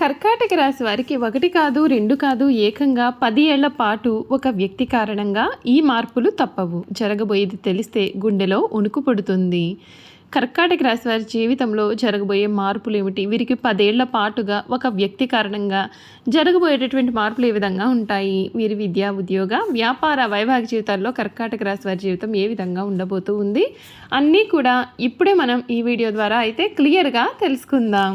కర్కాటక రాశి వారికి ఒకటి కాదు రెండు కాదు ఏకంగా పది ఏళ్ళ పాటు ఒక వ్యక్తి కారణంగా ఈ మార్పులు తప్పవు. జరగబోయేది తెలిస్తే గుండెలో ఉణుకు పడుతుంది. కర్కాటక రాశి వారి జీవితంలో జరగబోయే మార్పులు ఏమిటి? వీరికి పదేళ్ళ పాటుగా ఒక వ్యక్తి కారణంగా జరగబోయేటటువంటి మార్పులు ఏ విధంగా ఉంటాయి? వీరి విద్యా ఉద్యోగ వ్యాపార వైవాహిక జీవితాల్లో కర్కాటక రాశి వారి జీవితం ఏ విధంగా ఉండబోతూ ఉంది? అన్నీ కూడా ఇప్పుడే మనం ఈ వీడియో ద్వారా అయితే క్లియర్గా తెలుసుకుందాం.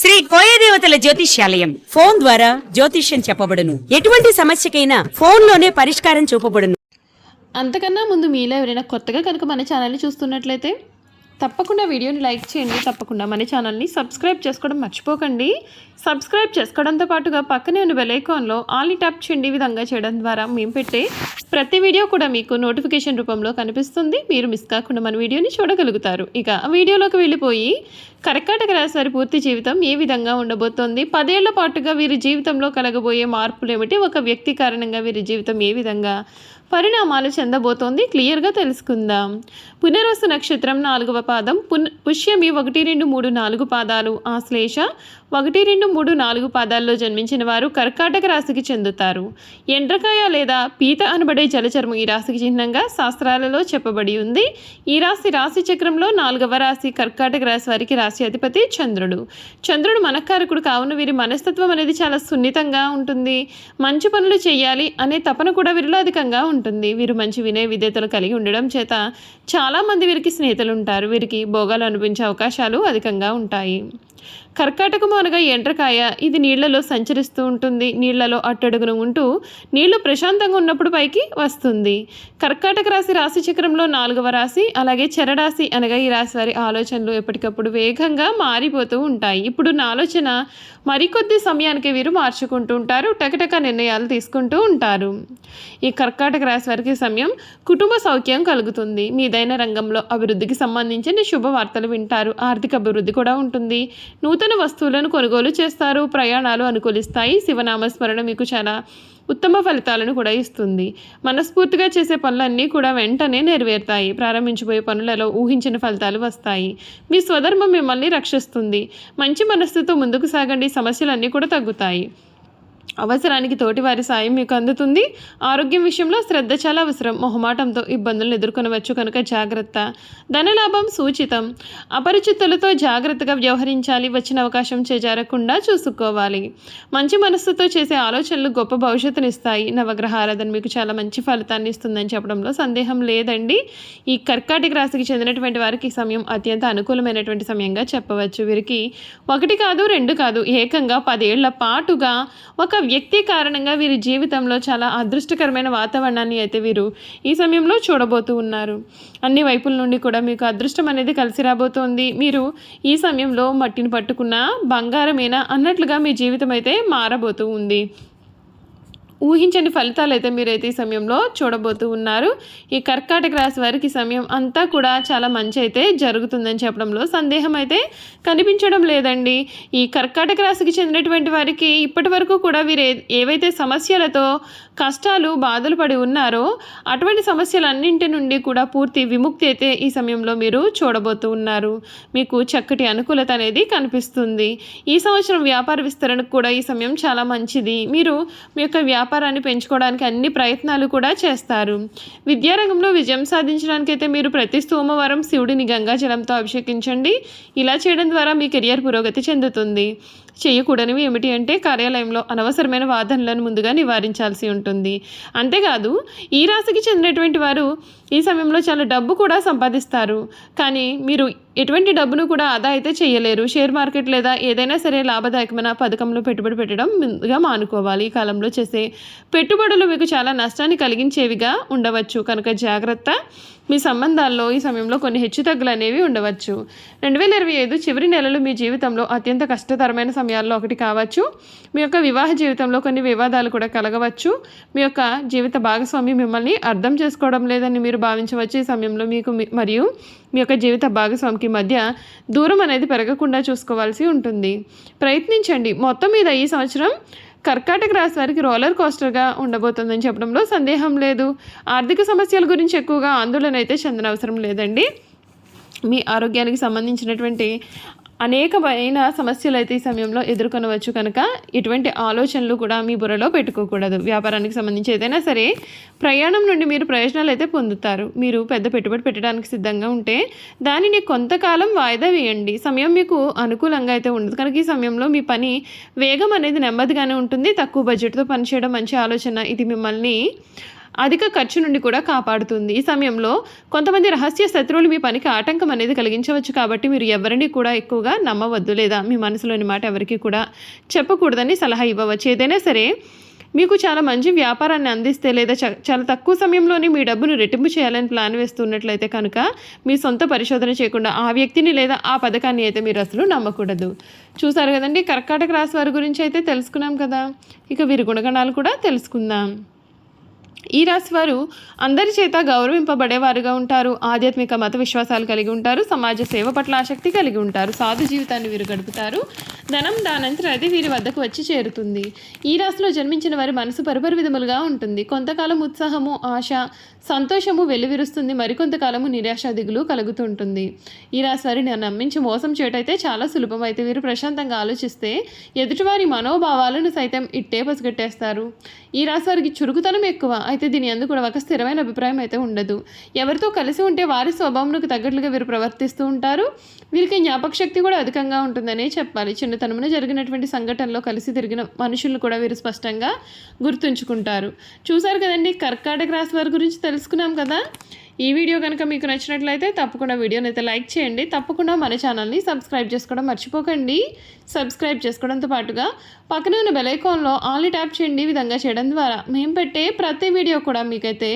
శ్రీ కోయదేవతల జ్యోతిష్యాలయం. ఫోన్ ద్వారా జ్యోతిష్యం చెప్పబడును. ఎటువంటి సమస్యకైనా ఫోన్లోనే పరిష్కారం చూపబడును. అంతకన్నా ముందు మీలో ఎవరైనా కొత్తగా కనుక మన ఛానల్ని చూస్తున్నట్లయితే తప్పకుండా వీడియోని లైక్ చేయండి తప్పకుండా మన ఛానల్ని సబ్స్క్రైబ్ చేసుకోవడం మర్చిపోకండి. సబ్స్క్రైబ్ చేసుకోవడంతో పాటుగా పక్కనే ఉన్న బెలైకాన్లో ఆల్ని ట్యాప్ చేయండి విధంగా చేయడం ద్వారా మేము పెట్టే ప్రతి వీడియో కూడా మీకు నోటిఫికేషన్ రూపంలో కనిపిస్తుంది. మీరు మిస్ కాకుండా మన వీడియోని చూడగలుగుతారు. ఇక వీడియోలోకి వెళ్ళిపోయి కర్కాటక రాశి వారి పూర్తి జీవితం ఏ విధంగా ఉండబోతోంది? పదేళ్ళ పాటుగా వీరి జీవితంలో కలగబోయే మార్పులు ఏమిటి? ఒక వ్యక్తి కారణంగా వీరి జీవితం ఏ విధంగా పరిణామాలు చెందబోతోంది. క్లియర్గా తెలుసుకుందాం. పునర్వసు నక్షత్రం నాలుగవ పాదం. పున్ పుష్యమి ఒకటి రెండు మూడు నాలుగు పాదాలు. ఆశ్లేష ఒకటి రెండు మూడు నాలుగు పాదాల్లో జన్మించిన వారు కర్కాటక రాశికి చెందుతారు. ఎండ్రకాయ లేదా పీత అనబడే జలచర్మం ఈ రాశికి చిహ్నంగా శాస్త్రాలలో చెప్పబడి ఉంది. ఈ రాశి రాశి చక్రంలో నాలుగవ రాశి కర్కాటక రాశి వారికి రాశి అధిపతి చంద్రుడు. చంద్రుడు మనకారకుడు కావున వీరి మనస్తత్వం అనేది చాలా సున్నితంగా ఉంటుంది. మంచి పనులు చేయాలి అనే తపన కూడా వీరిలో అధికంగా ఉంటుంది ఉంటుంది. వీరు మంచి వినయ విధేతలు కలిగి ఉండడం చేత చాలామంది వీరికి స్నేహితులు ఉంటారు. వీరికి భోగాలు అనిపించే అవకాశాలు అధికంగా ఉంటాయి. కర్కాటకము అనగా ఎండ్రకాయ. ఇది నీళ్ళలో సంచరిస్తూ ఉంటుంది. నీళ్ళలో అట్టడుగున ఉంటూ నీళ్ళు ప్రశాంతంగా ఉన్నప్పుడు పైకి వస్తుంది. కర్కాటక రాశి రాశి చక్రంలో నాలుగవ రాశి అలాగే చరరాశి అనగా ఈ రాశి వారి ఆలోచనలు ఎప్పటికప్పుడు వేగంగా మారిపోతూ ఉంటాయి. ఇప్పుడు నా ఆలోచన మరికొద్ది సమయానికి వీరు మార్చుకుంటూ ఉంటారు. టకటక నిర్ణయాలు తీసుకుంటూ ఉంటారు. ఈ కర్కాటక రాశి వారికి సమయం కుటుంబ సౌఖ్యం కలుగుతుంది. మీదైన రంగంలో అభివృద్ధికి సంబంధించిన శుభవార్తలు వింటారు. ఆర్థిక అభివృద్ధి కూడా ఉంటుంది. నూతన వస్తువులను కొనుగోలు చేస్తారు. ప్రయాణాలు అనుకూలిస్తాయి. శివనామస్మరణ మీకు చాలా ఉత్తమ ఫలితాలను కూడా ఇస్తుంది. మనస్ఫూర్తిగా చేసే పనులన్నీ కూడా వెంటనే నెరవేరుతాయి. ప్రారంభించబోయే పనులలో ఊహించిన ఫలితాలు వస్తాయి. మీ స్వధర్మం మిమ్మల్ని రక్షిస్తుంది. మంచి మనస్సుతో ముందుకు సాగండి. సమస్యలన్నీ కూడా తగ్గుతాయి. అవసరానికి తోటివారి సాయం మీకు అందుతుంది. ఆరోగ్యం విషయంలో శ్రద్ధ చాలా అవసరం. మొహమాటంతో ఇబ్బందులను ఎదుర్కొనవచ్చు కనుక జాగ్రత్త. ధనలాభం సూచితం. అపరిచితులతో జాగ్రత్తగా వ్యవహరించాలి. వచ్చిన అవకాశం చేజారకుండా చూసుకోవాలి. మంచి మనస్సుతో చేసే ఆలోచనలు గొప్ప భవిష్యత్తునిస్తాయి నవగ్రహ ఆరాధన మీకు చాలా మంచి ఫలితాన్ని ఇస్తుందని చెప్పడంలో సందేహం లేదండి. ఈ కర్కాటక రాశికి చెందినటువంటి వారికి సమయం అత్యంత అనుకూలమైనటువంటి సమయంగా చెప్పవచ్చు. వీరికి ఒకటి కాదు రెండు కాదు. ఏకంగా పదేళ్ళ పాటుగా ఒక వ్యక్తి కారణంగా వీరి జీవితంలో చాలా అదృష్టకరమైన వాతావరణాన్ని అయితే వీరు ఈ సమయంలో చూడబోతూ ఉన్నారు. అన్ని వైపుల నుండి కూడా మీకు అదృష్టం అనేది కలిసి రాబోతోంది. మీరు ఈ సమయంలో మట్టిని పట్టుకున్న బంగారమేనా అన్నట్లుగా మీ జీవితం అయితే మారబోతూ ఉంది. ఊహించని ఫలితాలు అయితే మీరైతే ఈ సమయంలో చూడబోతూ ఉన్నారు. ఈ కర్కాటక రాశి వారికి సమయం అంతా కూడా చాలా మంచి అయితే జరుగుతుందని చెప్పడంలో సందేహం అయితే కనిపించడం లేదండి. ఈ కర్కాటక రాశికి చెందినటువంటి వారికి ఇప్పటి వరకు కూడా వీరు ఏవైతే సమస్యలతో కష్టాలు బాధలు పడి ఉన్నారో అటువంటి సమస్యలన్నింటి నుండి కూడా పూర్తి విముక్తి అయితే ఈ సమయంలో మీరు చూడబోతూ ఉన్నారు. మీకు చక్కటి అనుకూలత అనేది కనిపిస్తుంది. ఈ సంవత్సరం వ్యాపార విస్తరణకు కూడా ఈ సమయం చాలా మంచిది. మీరు మీ యొక్క వ్యాపారాన్ని పెంచుకోవడానికి అన్ని ప్రయత్నాలు కూడా చేస్తారు. విద్యారంగంలో విజయం సాధించడానికైతే మీరు ప్రతి సోమవారం శివుడిని గంగాజలంతో అభిషేకించండి. ఇలా చేయడం ద్వారా మీ కెరియర్ పురోగతి చెందుతుంది. చేయకూడనివి ఏమిటి అంటే కార్యాలయంలో అనవసరమైన వాదనలను ముందుగా నివారించాల్సి ఉంటుంది. అంతేకాదు ఈ రాశికి చెందినటువంటి వారు ఈ సమయంలో చాలా డబ్బు కూడా సంపాదిస్తారు. కానీ మీరు ఎటువంటి డబ్బును కూడా ఆదా అయితే చేయలేరు. షేర్ మార్కెట్ లేదా ఏదైనా సరే లాభదాయకమైన పథకంలో పెట్టుబడి పెట్టడం ముందుగా మానుకోవాలి. ఈ కాలంలో చేసే పెట్టుబడులు మీకు చాలా నష్టాన్ని కలిగించేవిగా ఉండవచ్చు. కనుక జాగ్రత్త. మీ సంబంధాల్లో ఈ సమయంలో కొన్ని హెచ్చుతగ్గులు అనేవి ఉండవచ్చు. రెండు వేల ఇరవై ఐదు చివరి నెలలు మీ జీవితంలో అత్యంత కష్టతరమైన సమయాల్లో ఒకటి కావచ్చు. మీ యొక్క వివాహ జీవితంలో కొన్ని వివాదాలు కూడా కలగవచ్చు. మీ యొక్క జీవిత భాగస్వామి మిమ్మల్ని అర్థం చేసుకోవడం లేదని మీరు భావించవచ్చు. ఈ సమయంలో మీకు మీ- మరియు మీ యొక్క జీవిత భాగస్వామికి మధ్య దూరం అనేది పెరగకుండా చూసుకోవాల్సి ఉంటుంది. ప్రయత్నించండి. మొత్తం మీద ఈ సంవత్సరం కర్కాటక రాశి వారికి రోలర్ కోస్టర్గా ఉండబోతుందని చెప్పడంలో సందేహం లేదు. ఆర్థిక సమస్యల గురించి ఎక్కువగా ఆందోళన అయితే చెందనవసరం లేదండి. మీ ఆరోగ్యానికి సంబంధించినటువంటి అనేకమైన సమస్యలు అయితే ఈ సమయంలో ఎదుర్కొనవచ్చు కనుక ఎటువంటి ఆలోచనలు కూడా మీ బుర్రలో పెట్టుకోకూడదు. వ్యాపారానికి సంబంధించి ఏదైనా సరే ప్రయాణం నుండి మీరు ప్రయోజనాలు అయితే పొందుతారు. మీరు పెద్ద పెట్టుబడి పెట్టడానికి సిద్ధంగా ఉంటే దానిని కొంతకాలం వాయిదా వేయండి. సమయం మీకు అనుకూలంగా అయితే ఉండదు. కనుక ఈ సమయంలో మీ పని వేగం అనేది నెమ్మదిగానే ఉంటుంది. తక్కువ బడ్జెట్తో పనిచేయడం మంచి ఆలోచన. ఇది మిమ్మల్ని అధిక ఖర్చు నుండి కూడా కాపాడుతుంది. ఈ సమయంలో కొంతమంది రహస్య శత్రువులు మీ పనికి ఆటంకం అనేది కలిగించవచ్చు కాబట్టి మీరు ఎవరిని కూడా ఎక్కువగా నమ్మవద్దు లేదా మీ మనసులోని మాట ఎవరికి కూడా చెప్పకూడదని సలహా ఇవ్వవచ్చు. ఏదైనా సరే మీకు చాలా మంచి వ్యాపారాన్ని అందిస్తే లేదా చ- చాలా తక్కువ సమయంలోనే మీ డబ్బును రెట్టింపు చేయాలని ప్లాన్ వేస్తున్నట్లయితే కనుక మీ సొంత పరిశోధన చేయకుండా ఆ వ్యక్తిని లేదా ఆ పథకాన్ని అయితే మీరు అసలు నమ్మకూడదు. చూసారు కదండి కర్కాటక రాశి వారి గురించి అయితే తెలుసుకున్నాం కదా. ఇక వీరి గుణగణాలు కూడా తెలుసుకుందాం. ఈ రాశి వారు అందరి చేత గౌరవింపబడేవారుగా ఉంటారు. ఆధ్యాత్మిక మత విశ్వాసాలు కలిగి ఉంటారు. సమాజ సేవ పట్ల ఆసక్తి కలిగి ఉంటారు. సాధు జీవితాన్ని వీరు గడుపుతారు. ధనం దానంతరం అది వీరి వద్దకు వచ్చి చేరుతుంది. ఈ రాశిలో జన్మించిన వారి మనసు పరుపరి విధములుగా ఉంటుంది. కొంతకాలం ఉత్సాహము ఆశ సంతోషము వెల్లివిరుస్తుంది. మరికొంతకాలము నిరాశ దిగులు కలుగుతుంటుంది. ఈ రాశి వారిని నమ్మించి మోసం చేయటైతే చాలా సులభం. అయితే వీరు ప్రశాంతంగా ఆలోచిస్తే ఎదుటివారి మనోభావాలను సైతం ఇట్టే పసిగట్టేస్తారు. ఈ రాశి వారికి చురుకుతనం ఎక్కువ. అయితే దీని అందుకు కూడా ఒక స్థిరమైన అభిప్రాయం అయితే ఉండదు. ఎవరితో కలిసి ఉంటే వారి స్వభావంకు తగ్గట్లుగా వీరు ప్రవర్తిస్తూ ఉంటారు. వీరికి జ్ఞాపక శక్తి కూడా అధికంగా ఉంటుందనే చెప్పాలి. చిన్నతనమున జరిగినటువంటి సంఘటనలో కలిసి తిరిగిన మనుషులు కూడా వీరు స్పష్టంగా గుర్తుంచుకుంటారు. చూసారు కదండి కర్కాటక రాశి వారి గురించి తెలుసుకున్నాం కదా? ఈ వీడియో కనుక మీకు నచ్చినట్లయితే తప్పకుండా వీడియోని అయితే లైక్ చేయండి. తప్పకుండా మన ఛానల్ని సబ్స్క్రైబ్ చేసుకోవడం మర్చిపోకండి. సబ్స్క్రైబ్ చేసుకోవడంతో పాటుగా పక్కనే ఉన్న బెలైకాన్లో ఆల్ని ట్యాప్ చేయండి. ఈ విధంగా చేయడం ద్వారా మేము పెట్టే ప్రతి వీడియో కూడా మీకైతే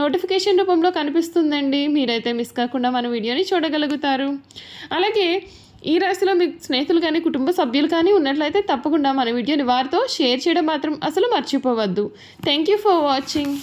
నోటిఫికేషన్ రూపంలో కనిపిస్తుందండి. మీరైతే మిస్ కాకుండా మన వీడియోని చూడగలుగుతారు. అలాగే ఈ రాశిలో మీ స్నేహితులు కానీ కుటుంబ సభ్యులు కానీ ఉన్నట్లయితే తప్పకుండా మన వీడియోని వారితో షేర్ చేయడం మాత్రం అసలు మర్చిపోవద్దు. Thank you for watching